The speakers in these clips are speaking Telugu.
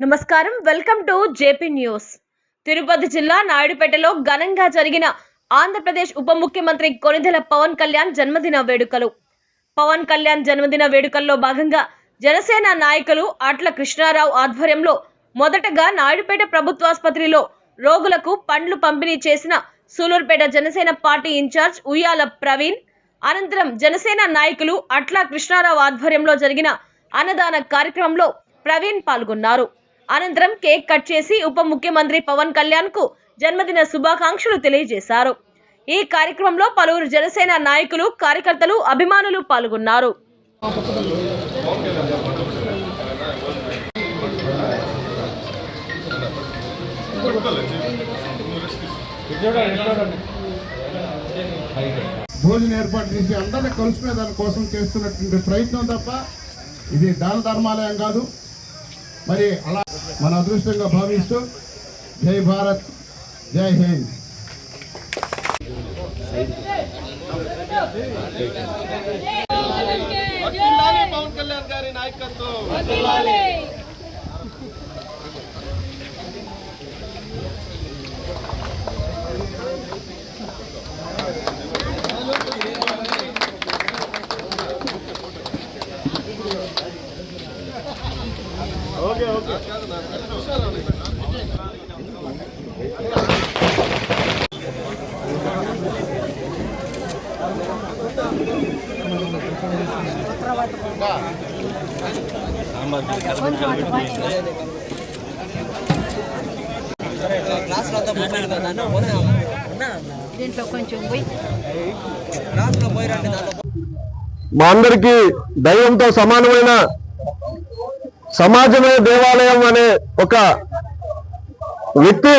నమస్కారం. Welcome to JP news. Tirupati జిల్లా నాయుడుపేటలో ఘనంగా జరిగిన ఆంధ్రప్రదేశ్ ఉప ముఖ్యమంత్రి కొనిదెల పవన్ కళ్యాణ్ జన్మదిన వేడుకలు. పవన్ కళ్యాణ్ జన్మదిన వేడుకల్లో భాగంగా జనసేన నాయకులు అట్ల కృష్ణారావు ఆధ్వర్యంలో మొదటగా నాయుడుపేట ప్రభుత్వాసుపత్రిలో రోగులకు పండ్లు పంపిణీ చేసిన సూలూరుపేట జనసేన పార్టీ ఇన్ఛార్జ్ ఉయ్యాల ప్రవీణ్ అనంతరం జనసేన నాయకులు అట్ల కృష్ణారావు ఆధ్వర్యంలో జరిగిన అన్నదాన కార్యక్రమంలో ప్రవీణ్ పాల్గొన్నారు. అనంతరం కేక్ కట్ చేసి ఉప ముఖ్యమంత్రి పవన్ కళ్యాణ్కు జన్మదిన శుభాకాంక్షలు తెలియజేశారు. ఈ కార్యక్రమంలో పలువురు జనసేన నాయకులు కార్యకర్తలు అభిమానులు పాల్గొన్నారు. భోజనం ఏర్పాటు చేసి అందరినీ కలుసుకునే దానికోసం చేస్తున్నటువంటి ప్రయత్నం తప్ప ఇది దాన ధర్మాలయం కాదు. మరి అలా మన అదృష్టంగా భావిస్తూ జై భారత్ జై హింద్ వర్ధిల్లాలి పవన్ కళ్యాణ్ గారి నాయకత్వం దీంట్లో కొంచెం పోయి మా అందరికీ దైవంతో సమానమైన సమాజమే దేవాలయం అనే ఒక వ్యక్తి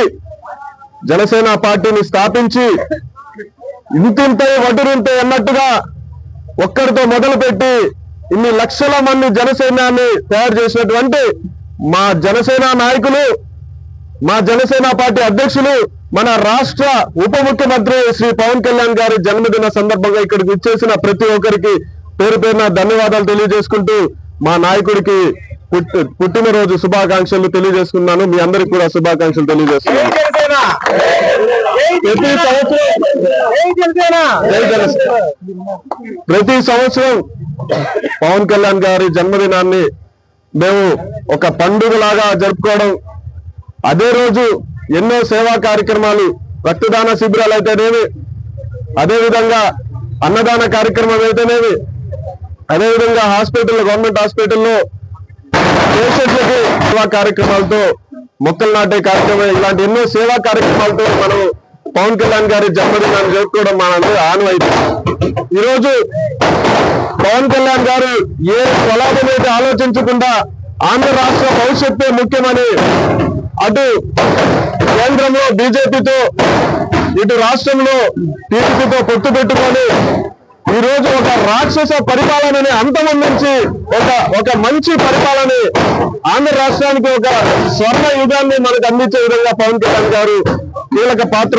జనసేన పార్టీని స్థాపించి ఇంతింతై వటురింతే అన్నట్టుగా ఒక్కడితో మొదలుపెట్టి ఇన్ని లక్షల మంది జనసేనాన్ని తయారు చేసినటువంటి మా జనసేన నాయకులు మా జనసేన పార్టీ అధ్యక్షులు మన రాష్ట్ర ఉప ముఖ్యమంత్రి శ్రీ పవన్ కళ్యాణ్ గారి జన్మదిన సందర్భంగా ఇక్కడికి ఇచ్చేసిన ప్రతి ఒక్కరికి పేరు పేరున ధన్యవాదాలు తెలియజేసుకుంటూ మా నాయకుడికి పుట్టినరోజు శుభాకాంక్షలు తెలియజేసుకున్నాను. మీ అందరికి కూడా శుభాకాంక్షలు తెలియజేస్తున్నాను. ప్రతి సంవత్సరం ప్రతి సంవత్సరం పవన్ కళ్యాణ్ గారి జన్మదినాన్ని మేము ఒక పండుగలాగా జరుపుకోవడం. అదే రోజు ఎన్నో సేవా కార్యక్రమాలు రక్తదాన శిబిరాలు అయితేనేమి అదేవిధంగా అన్నదాన కార్యక్రమం అయితేనేమి అదేవిధంగా హాస్పిటల్ గవర్నమెంట్ హాస్పిటల్లో పేషెంట్లకి సేవా కార్యక్రమాలతో మొక్కలు నాటే కార్యక్రమం ఇలాంటి ఎన్నో సేవా కార్యక్రమాలతో మనం పవన్ కళ్యాణ్ గారి జన్మదినాన్ని జరుపుకోవడం మనందరూ ఆనవాయితీ. ఈరోజు పవన్ కళ్యాణ్ గారు ఏ స్వలాభం అయితే ఆలోచించకుండా ఆంధ్ర రాష్ట్ర భవిష్యత్తే ముఖ్యమని అటు కేంద్రంలో బీజేపీతో ఇటు రాష్ట్రంలో టీడీపీతో పొత్తు పెట్టుకొని ఈ రోజు ఒక రాక్షస పరిపాలనని అంతమొందించి ఒక ఒక మంచి పరిపాలన ఆంధ్ర రాష్ట్రానికి ఒక స్వర్ణ యుగాన్ని మనకు అందించే విధంగా పవన్ కళ్యాణ్ గారు కీలక పాత్ర